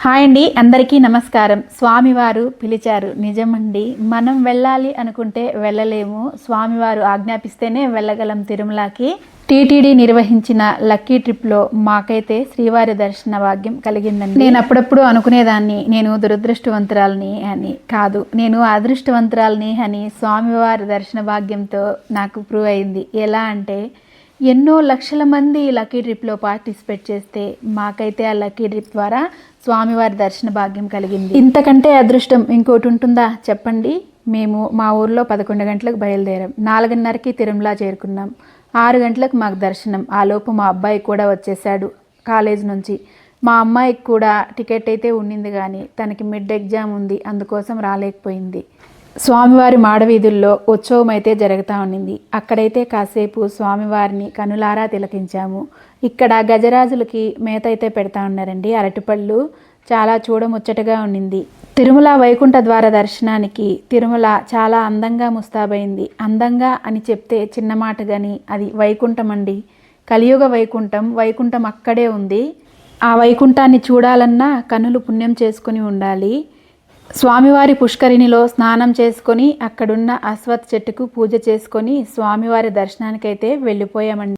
Hi అండి అందరికీ నమస్కారం. స్వామివారు పిలిచారు నిజమండి. మనం వెళ్ళాలి అనుకుంటే వెళ్ళలేము. స్వామివారు ఆజ్ఞాపిస్తేనే వెళ్ళగలం తిరుమలకి. టీటీడీ నిర్వహించిన లక్కీ ట్రిప్లో మాకైతే శ్రీవారి దర్శన భాగ్యం కలిగిందండి. నేను అప్పుడప్పుడు అనుకునేదాన్ని నేను దురదృష్టవంతురాలని అని కాదు. నేను అదృష్టవంతురాలని అని స్వామివారి దర్శన భాగ్యంతో నాకు ప్రూవ్ అయింది. ఎలా అంటే ఎన్నో లక్షల మంది లక్కీ ట్రిప్లో పార్టిసిపేట్ చేస్తే మాకైతే ఆ లక్కీ ట్రిప్ ద్వారా స్వామివారి దర్శన భాగ్యం కలిగింది. ఇంతకంటే అదృష్టం ఇంకోటి ఉంటుందా? చెప్పండి. మేము మా ఊర్లో పదకొండు గంటలకు బయలుదేరాం. నాలుగున్నరకి తిరుమల చేరుకున్నాం. ఆరు గంటలకు మాకు దర్శనం. ఆలోపు మా అబ్బాయి కూడా వచ్చేసాడు కాలేజ్ నుంచి. మా అమ్మాయికి కూడా టికెట్ అయితే ఉండింది కానీ తనకి మిడ్ ఎగ్జామ్ ఉంది. అందుకోసం రాలేకపోయింది. స్వామివారి మాడవీధుల్లో ఉత్సవం అయితే జరుగుతూ ఉండింది. అక్కడైతే కాసేపు స్వామివారిని కనులారా తిలకించాము. ఇక్కడ గజరాజులకి మేత అయితే పెడతా ఉన్నారండి. అరటిపళ్ళు చాలా చూడముచ్చటగా ఉండింది. తిరుమల వైకుంఠ ద్వార దర్శనానికి తిరుమల చాలా అందంగా ముస్తాబైంది. అందంగా అని చెప్తే చిన్న మాట కానీ అది వైకుంఠం అండి కలియుగ వైకుంఠం వైకుంఠం అక్కడే ఉంది. ఆ వైకుంఠాన్ని చూడాలన్నా కనులు పుణ్యం చేసుకుని ఉండాలి. స్వామివారి పుష్కరిణిలో స్నానం చేసుకొని అక్కడున్న అశ్వత్ చెట్టుకు పూజ చేసుకొని స్వామివారి దర్శనానికైతే వెళ్ళిపోయామండి.